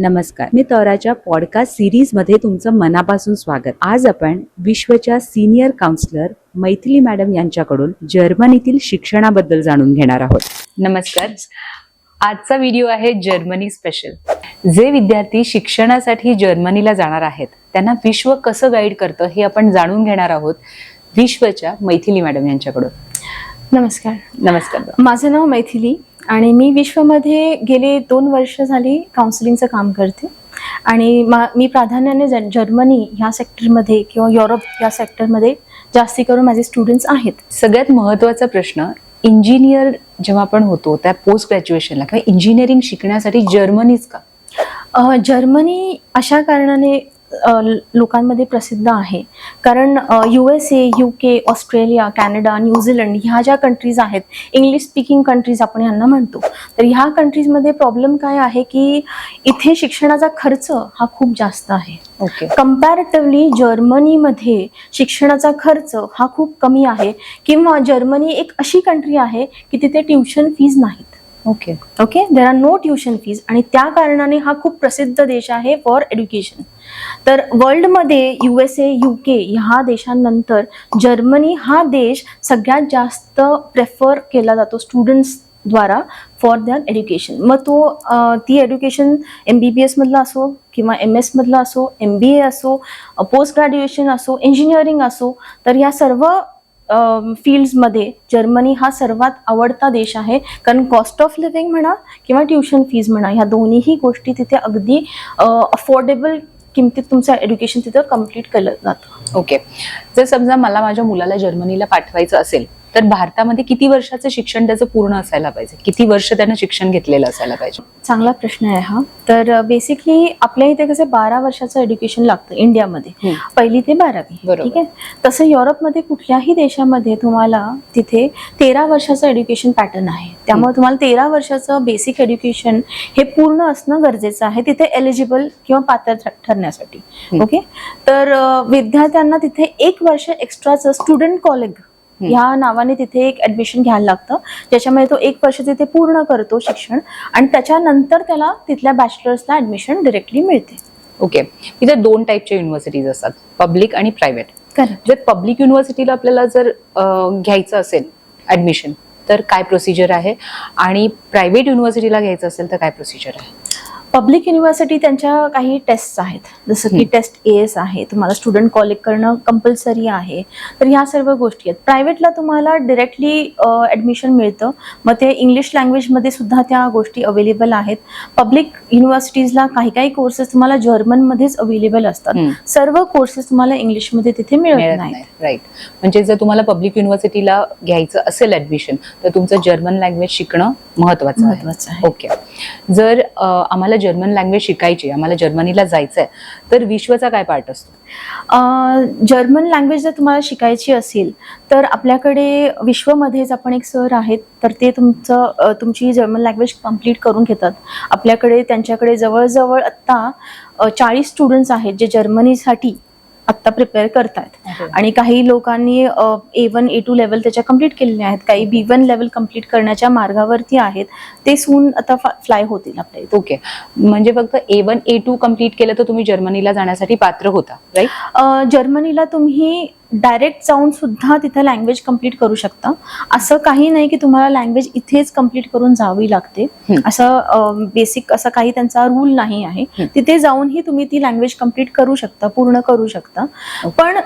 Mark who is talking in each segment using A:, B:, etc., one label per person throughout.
A: नमस्कार. मी तौराच्या पॉडकास्ट सिरीजमध्ये तुमचं मनापासून स्वागत. आज आपण विश्वच्या सिनियर काउन्सिलर मैथिली मॅडम यांच्याकडून जर्मनीतील शिक्षणाबद्दल जाणून घेणार आहोत.
B: नमस्कार. आजचा व्हिडिओ आहे जर्मनी स्पेशल जे विद्यार्थी शिक्षणासाठी जर्मनीला जाणार आहेत त्यांना विश्व कसं गाईड करतं हे आपण जाणून घेणार आहोत विश्वच्या मैथिली मॅडम यांच्याकडून.
C: नमस्कार.
B: नमस्कार.
C: माझं नाव मैथिली. आणि मी विश्वमध्ये गेले दोन वर्ष झाली काउन्सिलिंगचं काम करते. आणि मा मी प्राधान्याने ज- जर्मनी ह्या सेक्टरमध्ये किंवा युरोप या सेक्टरमध्ये जास्ती करून माझे स्टुडंट्स आहेत.
B: सगळ्यात महत्त्वाचा प्रश्न इंजिनियर जेव्हा आपण होतो त्या पोस्ट ग्रॅज्युएशनला किंवा इंजिनिअरिंग शिकण्यासाठी जर्मनीच का?
C: जर्मनी अशा कारणाने लोकांमध्ये प्रसिद्ध आहे. कारण U S A U K Australia Canada New Zealand ह्या ज्या कंट्रीज आहेत इंग्लिश स्पीकिंग कंट्रीज आपण यांना म्हणतो. तर ह्या कंट्रीजमध्ये प्रॉब्लेम काय आहे की इथे शिक्षणाचा खर्च हा खूप जास्त आहे.
B: ओके
C: कम्पॅरेटिव्हली जर्मनीमध्ये शिक्षणाचा खर्च हा खूप कमी आहे किंवा जर्मनी एक अशी कंट्री आहे की तिथे ट्युशन फीज नाहीत.
B: Okay
C: okay there are no tuition fees आणि त्या कारणाने हा खूप प्रसिद्ध देश आहे फॉर एज्युकेशन तर वर्ल्डमध्ये U S A U K ह्या देशांनंतर जर्मनी हा देश सगळ्यात जास्त प्रेफर केला जातो स्टुडंट्स द्वारा फॉर दॅन एज्युकेशन मग तो ती एज्युकेशन एम बी बी एसमधलं असो किंवा एम एसमधलं असो एम बी ए असो पोस्ट ग्रॅज्युएशन असो इंजिनिअरिंग असो तर या सर्व फील्ड्समध्ये जर्मनी हा सर्वात आवडता देश आहे. कारण कॉस्ट ऑफ लिव्हिंग म्हणा किंवा ट्युशन फीज म्हणा ह्या दोन्हीही गोष्टी तिथे अगदी अफोर्डेबल किमतीत तुमचं एज्युकेशन तिथं कंप्लीट केलं जातं.
B: ओके जर समजा मला माझ्या मुलाला जर्मनीला पाठवायचं असेल तर भारतामध्ये किती वर्षाचं शिक्षण त्याचं पूर्ण असायला पाहिजे? किती वर्ष त्यानं शिक्षण घेतलेलं असायला पाहिजे?
C: चांगला प्रश्न आहे हा. तर बेसिकली आपल्या इथे कसं बारा वर्षाचं एज्युकेशन लागतं इंडियामध्ये. पहिली ते बारावी. ठीक आहे? तसं युरोपमध्ये कुठल्याही देशामध्ये तुम्हाला तिथे तेरा वर्षाचं एज्युकेशन पॅटर्न आहे. त्यामुळे तुम्हाला तेरा वर्षाचं बेसिक एज्युकेशन हे पूर्ण असणं गरजेचं आहे तिथे एलिजिबल किंवा पात्र ठरण्यासाठी. ओके तर विद्यार्थ्यांना तिथे एक वर्ष एक्स्ट्राचं स्टुडंट कॉलेज ह्या नावाने तिथे एक ऍडमिशन घ्यायला लागतं. ज्याच्यामध्ये तो एक वर्ष तिथे पूर्ण करतो शिक्षण आणि त्याच्यानंतर त्याला तिथल्या बॅचलर्सला ऍडमिशन डिरेक्टली मिळते.
B: ओके इथे दोन टाईपच्या युनिव्हर्सिटीज असतात. पब्लिक आणि प्रायव्हेट जर पब्लिक युनिव्हर्सिटीला आपल्याला जर घ्यायचं असेल ऍडमिशन तर काय प्रोसिजर आहे? आणि प्रायव्हेट युनिव्हर्सिटीला घ्यायचं असेल तर काय प्रोसिजर आहे?
C: पब्लिक युनिव्हर्सिटी त्यांच्या काही टेस्ट आहेत. जसं की. टेस्ट ए एस आहे तुम्हाला स्टुडंट कॉलेक्ट करणं कंपल्सरी आहे. तर ह्या सर्व गोष्टी आहेत. प्रायव्हेटला तुम्हाला डिरेक्टली ऍडमिशन मिळतं. मग ते इंग्लिश लँग्वेजमध्ये सुद्धा त्या गोष्टी अवेलेबल आहेत. पब्लिक युनिव्हर्सिटीजला काही काही कोर्सेस तुम्हाला जर्मनमध्येच अवेलेबल असतात. सर्व कोर्सेस तुम्हाला इंग्लिशमध्ये तिथे मिळत नाहीत.
B: नाही राईट म्हणजे जर तुम्हाला पब्लिक युनिव्हर्सिटीला घ्यायचं असेल ऍडमिशन तर तुमचं जर्मन लँग्वेज शिकणं महत्वाचं
C: महत्वाचं आहे.
B: ओके जर आम्हाला जर्मन लँग्वेज शिकायची आम्हाला जर्मनीला जायचंय तर विश्वचा काय पार्ट असतो?
C: जर्मन लँग्वेज जर तुम्हाला शिकायची असेल तर आपल्याकडे विश्वमध्येच आपण एक सर आहेत तर ते तुमचं तुमची जर्मन लँग्वेज कंप्लीट करून घेतात. आपल्याकडे त्यांच्याकडे जवळजवळ आत्ता चाळीस स्टुडंट्स आहेत जे जर्मनीसाठी आत्ता प्रिपेअर करतायत. आणि काही लोकांनी A one A two level त्याच्या कंप्लीट केलेले आहेत. काही बी वन लेवल कंप्लीट करण्याच्या मार्गावरती आहेत. ते सून आता फ्लाय होतील आपल्या इथे.
B: ओके म्हणजे फक्त A one A two complete केलं तर तुम्ही जर्मनीला जाण्यासाठी पात्र होता राईट
C: जर्मनीला तुम्ही डायरेक्ट जाऊन सुद्धा तिथे लँग्वेज कंप्लीट करू शकता. असं काही नाही की तुम्हाला लँग्वेज इथेच कंप्लीट करून जावी लागते. असं बेसिक असा काही त्यांचा रूल नाही आहे. तिथे जाऊनही तुम्ही ती लँग्वेज कंप्लीट करू शकता पूर्ण करू शकता. पण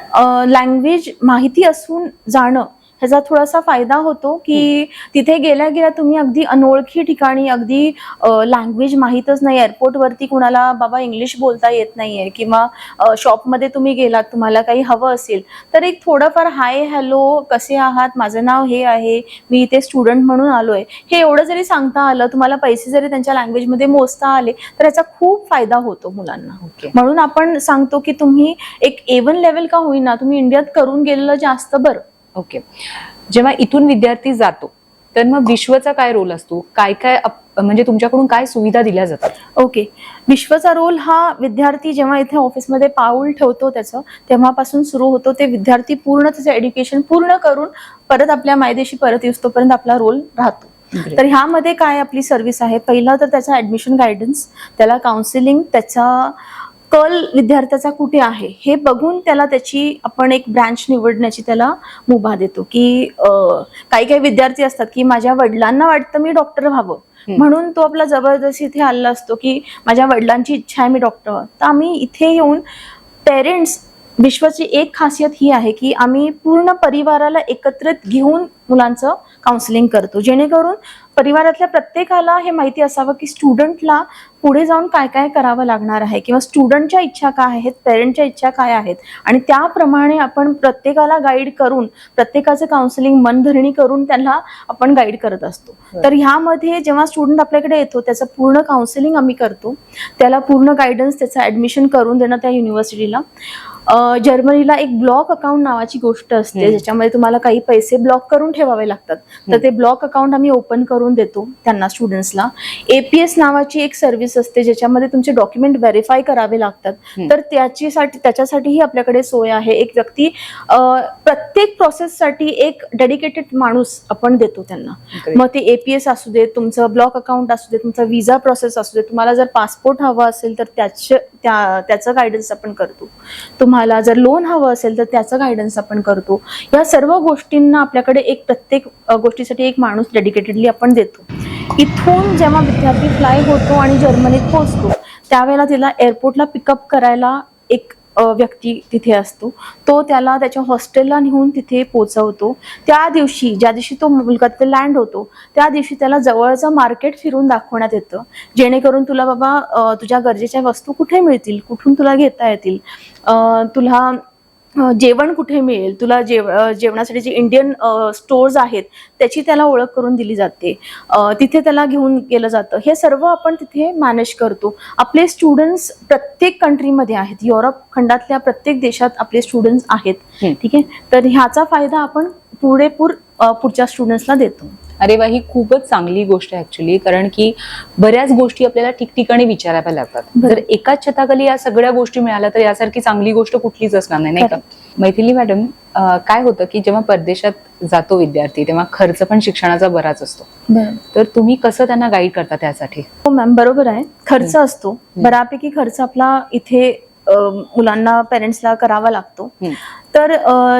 C: लँग्वेज माहिती असून जाणं ह्याचा थोडासा फायदा होतो की तिथे गेल्या गेल्या तुम्ही अगदी अनोळखी ठिकाणी अगदी लँग्वेज माहीतच नाही. एअरपोर्टवरती कुणाला बाबा इंग्लिश बोलता येत नाहीये किंवा शॉपमध्ये तुम्ही गेलात तुम्हाला काही हवं असेल तर एक थोडंफार हाय हॅलो कसे आहात? माझं नाव हे आहे. मी इथे स्टुडंट म्हणून आलोय. हे एवढं जरी सांगता आलं तुम्हाला पैसे जरी त्यांच्या लँग्वेजमध्ये मोजता आले तर याचा खूप फायदा होतो मुलांना. म्हणून आपण सांगतो की तुम्ही एक एवन लेवल का होईना तुम्ही इंडियात करून गेलेलं जास्त बरं.
B: ओके जेव्हा इथून विद्यार्थी जातो तर मग विश्वचा काय रोल असतो? काय काय म्हणजे तुमच्याकडून काय सुविधा दिल्या जातात?
C: ओके विश्वचा रोल हा विद्यार्थी जेव्हा इथे ऑफिसमध्ये पाऊल ठेवतो त्याचं तेव्हापासून सुरू होतो. ते विद्यार्थी पूर्ण त्याचं एज्युकेशन पूर्ण करून परत आपल्या मायदेशी परत येऊस्तोपर्यंत आपला रोल राहतो. तर ह्यामध्ये काय आपली सर्व्हिस आहे? पहिला तर त्याचा ऍडमिशन गायडन्स त्याला काउन्सिलिंग त्याचा कल विद्यार्थ्याचा कुठे आहे हे बघून त्याला त्याची आपण एक ब्रांच निवडण्याची त्याला मुभा देतो की काही काही विद्यार्थी असतात की माझ्या वडिलांना वाटतं मी डॉक्टर व्हावं. म्हणून तो आपला जबरदस्ती इथे आलेला असतो की माझ्या वडिलांची इच्छा आहे मी डॉक्टर व्हावं तर आम्ही इथे येऊन पेरेंट्स विश्वाची एक खासियत ही आहे की आम्ही पूर्ण परिवाराला एकत्रित घेऊन मुलांचं काउन्सिलिंग करतो. जेणेकरून परिवारातल्या प्रत्येकाला हे माहिती असावं की स्टुडंटला पुढे जाऊन काय काय करावं लागणार आहे किंवा स्टुडंटच्या इच्छा काय आहेत पेरेंटच्या इच्छा काय आहेत आणि त्याप्रमाणे आपण प्रत्येकाला गाईड करून प्रत्येकाचं काउन्सिलिंग मनधरणी करून त्यांना आपण गाईड करत असतो. तर ह्यामध्ये जेव्हा स्टुडंट आपल्याकडे येतो त्याचं पूर्ण काउन्सिलिंग आम्ही करतो. त्याला पूर्ण गायडन्स त्याचं ऍडमिशन करून देणं त्या युनिव्हर्सिटीला जर्मनीला एक ब्लॉक अकाउंट नावाची गोष्ट असते. ज्याच्यामध्ये तुम्हाला काही पैसे ब्लॉक करून ठेवावे लागतात. तर ते ब्लॉक अकाउंट आम्ही ओपन करून देतो त्यांना स्टुडंट्सला. एपीएस नावाची एक सर्व्हिस असते ज्याच्यामध्ये तुमचे डॉक्युमेंट व्हेरीफाय करावे लागतात. तर त्याच्यासाठी त्याच्यासाठीही आपल्याकडे सोय आहे. एक व्यक्ती प्रत्येक प्रोसेससाठी एक डेडिकेटेड माणूस आपण देतो त्यांना. मग ते एपीएस असू दे तुमचं ब्लॉक अकाउंट असू दे तुमचा विजा प्रोसेस असू दे तुम्हाला जर पासपोर्ट हवा असेल तर त्याचे त्या त्याचं गायडन्स आपण करतो. तुम्हाला जर लोन हवं असेल तर त्याचं गायडन्स आपण करतो. या सर्व गोष्टींना आपल्याकडे एक प्रत्येक गोष्टीसाठी एक माणूस डेडिकेटेडली आपण देतो. इथून जेव्हा विद्यार्थी फ्लाय होतो आणि जर्मनीत पोहोचतो त्यावेळेला तिला एअरपोर्टला पिकअप करायला एक व्यक्ती तिथे असतो. तो त्याला त्याच्या हॉस्टेलला नेऊन तिथे पोचवतो त्या दिवशी ज्या दिवशी तो मुलगा तिथे लँड होतो त्या दिवशी त्याला जवळचं मार्केट फिरून दाखवण्यात येतं. जेणेकरून तुला बाबा तुझ्या गरजेच्या वस्तू कुठे मिळतील? कुठून तुला घेता येतील? तुला जेवण कुठे मिळेल? तुला जेव जेवणासाठी जे इंडियन स्टोर्स आहेत त्याची त्याला ओळख करून दिली जाते. तिथे त्याला घेऊन गेलं जातं. हे सर्व आपण तिथे मॅनेज करतो. आपले स्टुडंट्स प्रत्येक कंट्रीमध्ये आहेत. युरोप खंडातल्या प्रत्येक देशात आपले स्टुडंट्स आहेत. ठीक आहे? तर ह्याचा फायदा आपण पुरेपूर पुढच्या स्टुडंट्सला देतो.
B: अरे वा ही खूपच चांगली गोष्ट आहे ऍक्च्युली कारण की बऱ्याच गोष्टी आपल्याला ठिकठिकाणी विचाराव्या लागतात. जर एकाच छताखाली या सगळ्या गोष्टी मिळाल्या तर यासारखी चांगली गोष्ट कुठलीच असणार नाही नाही का? मैथिली मॅडम काय होतं की जेव्हा परदेशात जातो विद्यार्थी तेव्हा खर्च पण शिक्षणाचा बराच असतो. तर तुम्ही कसं त्यांना गाईड करता त्यासाठी?
C: हो मॅम बरोबर आहे. खर्च असतो. बऱ्यापैकी खर्च आपला इथे मुलांना पेरेंट्सला करावा लागतो. तर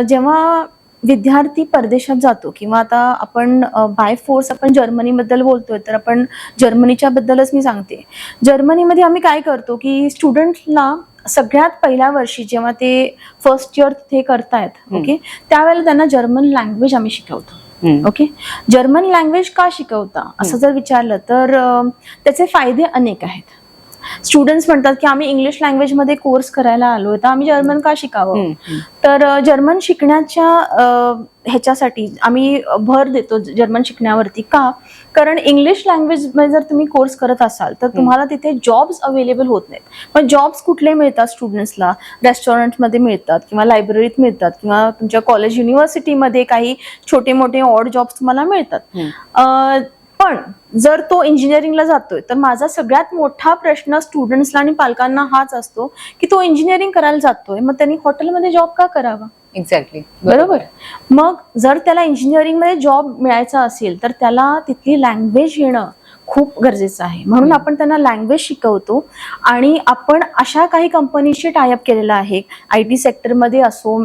C: जेव्हा विद्यार्थी परदेशात जातो किंवा आता आपण बाय फोर्स आपण जर्मनीबद्दल बोलतोय तर आपण जर्मनीच्या बद्दलच मी सांगते. जर्मनीमध्ये आम्ही काय करतो की स्टुडंटला सगळ्यात पहिल्या वर्षी जेव्हा ते फर्स्ट इयर तिथे करतायत. ओके त्यावेळेला त्यांना जर्मन लँग्वेज आम्ही शिकवतो. ओके जर्मन लँग्वेज का शिकवता? असं जर विचारलं तर त्याचे फायदे अनेक आहेत. स्टुडंट्स म्हणतात की आम्ही इंग्लिश लँग्वेजमध्ये कोर्स करायला आलोय. तर आम्ही जर्मन का शिकावं. तर जर्मन शिकण्याच्या ह्याच्यासाठी आम्ही भर देतो जर्मन शिकण्यावरती. का? कारण इंग्लिश लँग्वेजमध्ये जर तुम्ही कोर्स करत असाल तर तुम्हाला तिथे जॉब्स अवेलेबल होत नाहीत. पण जॉब्स कुठले मिळतात स्टुडंट्सला रेस्टॉरंटमध्ये मिळतात किंवा लायब्ररीत मिळतात किंवा तुमच्या कॉलेज युनिव्हर्सिटीमध्ये काही छोटे मोठे ऑड जॉब्स तुम्हाला मिळतात. पण जर तो इंजिनिअरिंगला जातोय तर माझा सगळ्यात मोठा प्रश्न स्टुडंट्सला आणि पालकांना हाच असतो की तो इंजिनिअरिंग करायला जातोय मग त्यांनी हॉटेलमध्ये जॉब का करावा?
B: एक्झॅक्टली
C: बरोबर? मग जर त्याला इंजिनिअरिंगमध्ये जॉब मिळायचा असेल तर त्याला तिथली लँग्वेज येणं खूप गरजेचं आहे म्हणून. आपण त्यांना लँग्वेज शिकवतो आणि आपण अशा काही कंपनीशी टायअप केलेला आहे आय टी सेक्टरमध्ये असो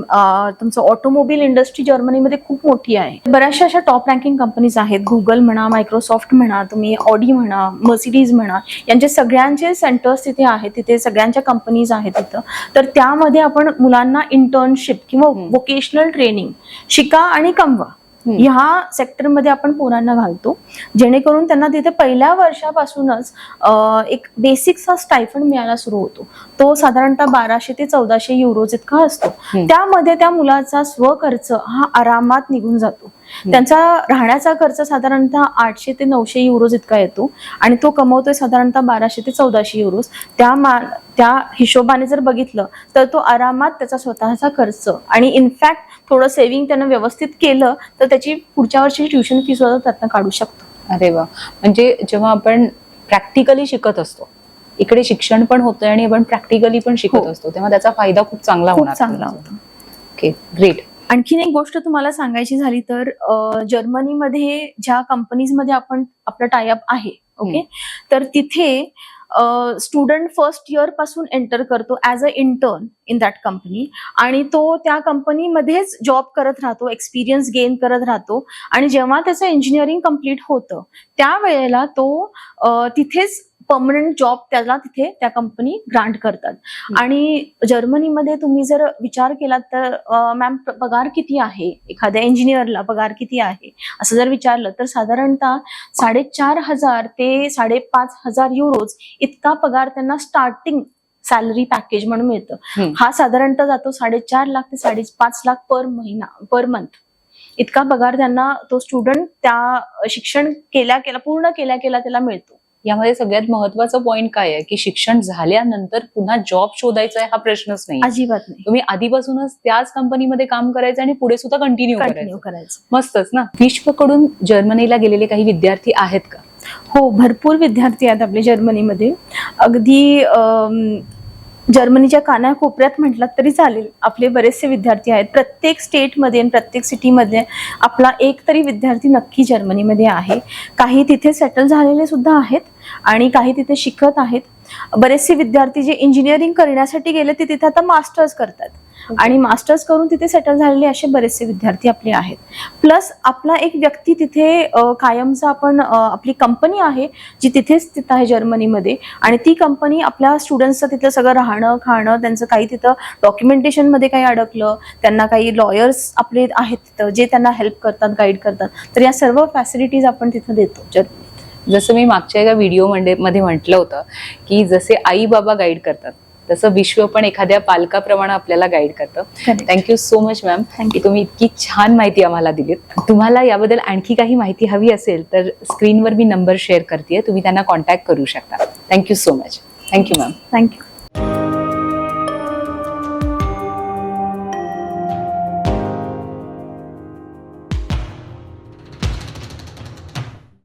C: तुमचं ऑटोमोबाईल इंडस्ट्री जर्मनीमध्ये खूप मोठी आहे बऱ्याचशा अशा टॉप रँकिंग कंपनीज आहेत गुगल म्हणा मायक्रोसॉफ्ट म्हणा तुम्ही ऑडी म्हणा मर्सिडीज म्हणा यांचे सगळ्यांचे सेंटर्स तिथे आहेत तिथे सगळ्यांच्या कंपनीज आहेत तिथं तर त्यामध्ये आपण मुलांना इंटर्नशिप किंवा. वोकेशनल ट्रेनिंग शिका आणि कमवा. ह्या सेक्टरमध्ये आपण पोरांना घालतो. जेणेकरून त्यांना तिथे पहिल्या वर्षापासूनच एक बेसिकचा स्टायफंड मिळायला सुरू होतो. तो साधारणतः बाराशे ते चौदाशे युरोज इतका असतो. त्यामध्ये त्या मुलाचा स्वखर्च हा आरामात निघून जातो. त्यांचा राहण्याचा खर्च साधारणतः आठशे ते नऊशे युरोज इतका येतो. आणि तो कमवतोय साधारणतः बाराशे ते चौदाशे युरोज त्या मा त्या हिशोबाने जर बघितलं तर तो आरामात त्याचा स्वतःचा खर्च आणि इनफॅक्ट थोडं सेव्हिंग त्यानं व्यवस्थित केलं तर त्याची पुढच्या वर्षी ट्युशन फी सुद्धा त्यातनं काढू शकतो.
B: अरे वा. म्हणजे जेव्हा आपण प्रॅक्टिकली शिकत असतो इकडे शिक्षण पण होतं आणि आपण प्रॅक्टिकली पण शिकत
C: हो.
B: असतो तेव्हा त्याचा फायदा खूप चांगला होणार.
C: चांगला होता.
B: ओके ग्रेट
C: आणखीन एक गोष्ट तुम्हाला सांगायची झाली तर जर्मनीमध्ये ज्या कंपनीजमध्ये आपण आपलं टायअप आहे ओके तर तिथे स्टुडंट फर्स्ट इयरपासून एंटर करतो as a intern in that company आणि तो त्या कंपनीमध्येच जॉब करत राहतो एक्सपिरियन्स गेन करत राहतो. आणि जेव्हा त्याचं इंजिनिअरिंग कंप्लीट होतं त्यावेळेला तो तिथेच परमनंट जॉब त्याला तिथे त्या कंपनी ग्रांट करतात. आणि जर्मनीमध्ये तुम्ही जर विचार केलात तर मॅम पगार किती आहे? एखाद्या इंजिनियरला पगार किती आहे? असं जर विचारलं तर साधारणतः साडेचार हजार ते साडेपाच हजार युरोज इतका पगार त्यांना स्टार्टिंग सॅलरी पॅकेज म्हणून मिळतं. हा साधारणतः जातो साडेचार लाख ते साडेपाच लाख पर महिना पर मंथ इतका पगार त्यांना तो स्टुडंट त्या शिक्षण केल्या केला पूर्ण केल्या केला त्याला मिळतो.
B: यामध्ये सगळ्यात महत्त्वाचा पॉइंट काय आहे? की शिक्षण झाल्यानंतर पुन्हा जॉब शोधायचा आहे हा प्रश्नच नाही
C: अजिबात नाही.
B: तुम्ही आधीपासूनच त्याच कंपनीमध्ये काम करायचं आणि पुढे सुद्धा कंटिन्यू करायचं. मस्तच ना? विश्वकडून जर्मनीला गेलेले काही विद्यार्थी आहेत का?
C: हो भरपूर विद्यार्थी आहेत आपले जर्मनीमध्ये. अगदी जर्मनीच्या कानाकोपऱ्यात म्हटलात तरी चालेल. आपले बरेचसे विद्यार्थी आहेत. प्रत्येक स्टेटमध्ये आणि प्रत्येक सिटीमध्ये आपला एक तरी विद्यार्थी नक्की जर्मनीमध्ये आहे. काही तिथे सेटल झालेले सुद्धा आहेत आणि काही तिथे शिकत आहेत. बरेचसे विद्यार्थी जे इंजिनिअरिंग करण्यासाठी गेले ते तिथे आता मास्टर्स करतात. आणि मास्टर्स करून तिथे सेटल झालेले असे बरेचसे विद्यार्थी आपले आहेत. प्लस आपला एक व्यक्ती तिथे कायमचा आपण आपली कंपनी आहे जी तिथेच स्थित आहे जर्मनीमध्ये. आणि ती कंपनी आपल्या स्टुडंट्सचं तिथलं सगळं राहणं खाणं त्यांचं काही तिथं डॉक्युमेंटेशनमध्ये काही अडकलं त्यांना काही लॉयर्स आपले आहेत तिथं जे त्यांना हेल्प करतात गाईड करतात. तर या सर्व फॅसिलिटीज आपण तिथं देतो. जर्मनीत
B: जसं मी मागच्या एका व्हिडिओमध्ये म्हटलं होतं की जसे आई बाबा गाईड करतात तसं विश्व पण एखाद्या पालकाप्रमाणे आपल्याला गाईड करतं. थँक्यू सो मच मॅम की तुम्ही इतकी छान माहिती आम्हाला दिलीत. तुम्हाला याबद्दल आणखी काही माहिती हवी असेल तर स्क्रीनवर मी नंबर शेअर करते तुम्ही त्यांना कॉन्टॅक्ट करू शकता. Thank you so much thank you ma'am
C: thank you